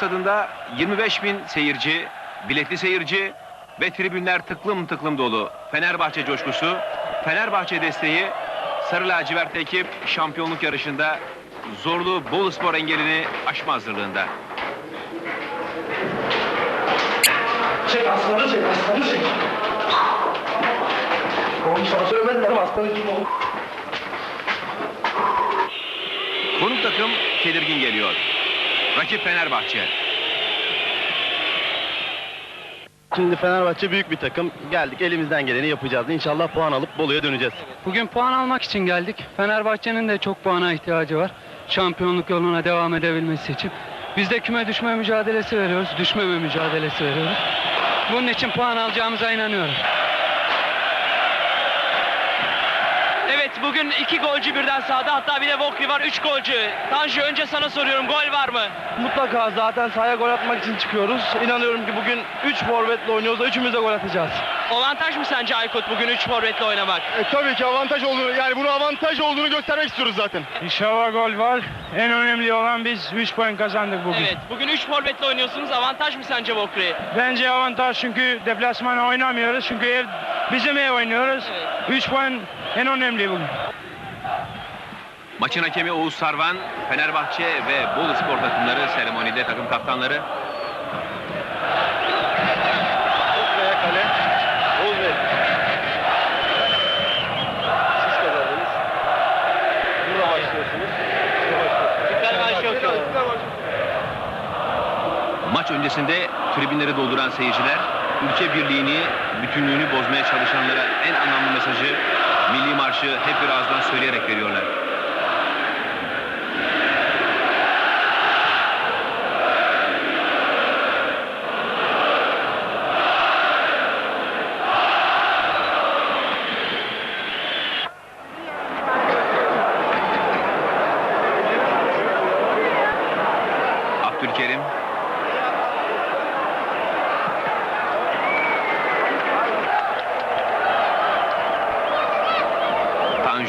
Stadında 25 bin seyirci, biletli seyirci ve tribünler tıklım tıklım dolu. Fenerbahçe coşkusu, Fenerbahçe desteği, Sarı lacivert ekip şampiyonluk yarışında zorlu Bolu Spor engelini aşma hazırlığında. Çek aslanı çek, aslanı çek. Oğlum sana söylemediler mi aslanı kim oğlum? Konuk takım tedirgin geliyor. Rakip Fenerbahçe. Şimdi Fenerbahçe büyük bir takım. Geldik elimizden geleni yapacağız. İnşallah puan alıp Bolu'ya döneceğiz. Bugün puan almak için geldik. Fenerbahçe'nin de çok puana ihtiyacı var. Şampiyonluk yoluna devam edebilmesi için. Biz de küme düşme mücadelesi veriyoruz. Düşmeme mücadelesi veriyoruz. Bunun için puan alacağımıza inanıyorum. Evet bugün iki golcü birden sahada hatta bir de Vokri var üç golcü. Tanju önce sana soruyorum gol var mı? Mutlaka zaten sahaya gol atmak için çıkıyoruz. İnanıyorum ki bugün 3 forvetle oynuyoruz. Üçümüz de gol atacağız. Avantaj mı sence Aykut bugün üç forvetle oynamak? E, tabii ki avantaj olduğunu yani bunu avantaj olduğunu göstermek istiyoruz zaten. İnşallah gol var. En önemli olan biz 3 puan kazandık bugün. Evet bugün üç forvetle oynuyorsunuz avantaj mı sence Vokri? Bence avantaj çünkü deplasmana oynamıyoruz. Çünkü ev, bizim ev oynuyoruz. 3 puan en önemli bugün. Maçın hakemi Oğuz Sarvan, Fenerbahçe ve Bolu Spor takımları seremonide takım kaptanları. Maç öncesinde tribünleri dolduran seyirciler ülke birliğini, bütünlüğünü bozmaya çalışanlara en anlamlı mesajı Milli Marşı hep bir ağızdan söyleyerek veriyorlar.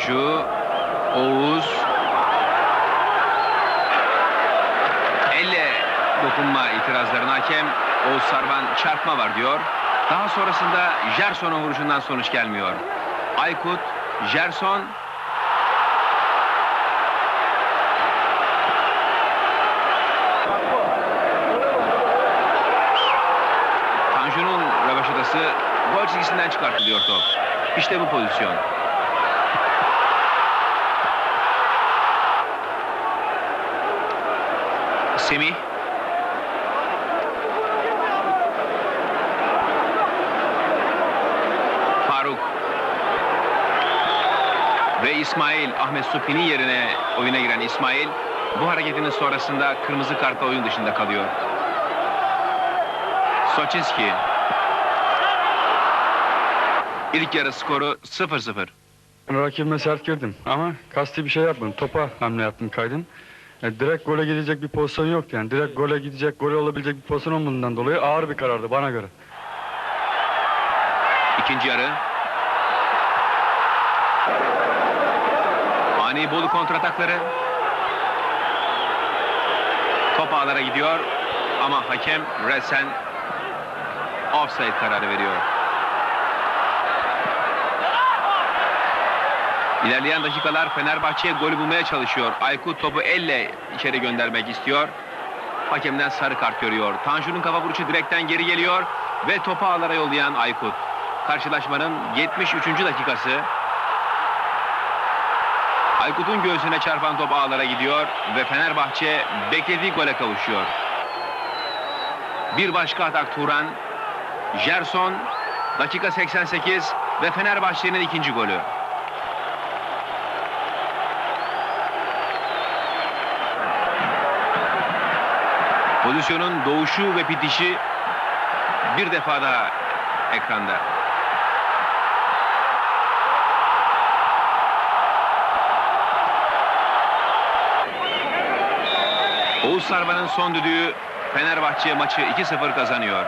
Tanju, Oğuz. Elle dokunma itirazlarına hakem Oğuz Sarvan çarpma var diyor. Daha sonrasında Jerson'un vuruşundan sonuç gelmiyor. Aykut, Jerson Tanju'nun rövaşatası gol çizgisinden çıkartılıyor top. İşte bu pozisyon. Semih. Faruk. Ve İsmail, Ahmet Supi'nin yerine oyuna giren İsmail, bu hareketinin sonrasında kırmızı kartla oyun dışında kalıyor. Soçinski. İlk yarı skoru 0-0. Rakibime sert girdim ama kasti bir şey yapmadım. Topa hamle yaptım kaydım. E, direkt gole gidecek bir pozisyon yoktu yani. Direkt gole gidecek, gol olabilecek bir pozisyon olmadığından dolayı ağır bir karardı bana göre. İkinci yarı. Ani Bolu kontratakları. Top ağlara gidiyor ama hakem resen offside kararı veriyor. İlerleyen dakikalar Fenerbahçe golü bulmaya çalışıyor. Aykut topu elle içeri göndermek istiyor. Hakemden sarı kart görüyor. Tanju'nun kafa vuruşu direkten geri geliyor ve topu ağlara yollayan Aykut. Karşılaşmanın 73. dakikası. Aykut'un göğsüne çarpan top ağlara gidiyor ve Fenerbahçe beklediği gole kavuşuyor. Bir başka atak Turan. Gerson dakika 88 ve Fenerbahçe'nin ikinci golü. Pozisyonun doğuşu ve bitişi bir defa daha ekranda. Oğuz Sarvan'ın son düdüğü Fenerbahçe maçı 2-0 kazanıyor.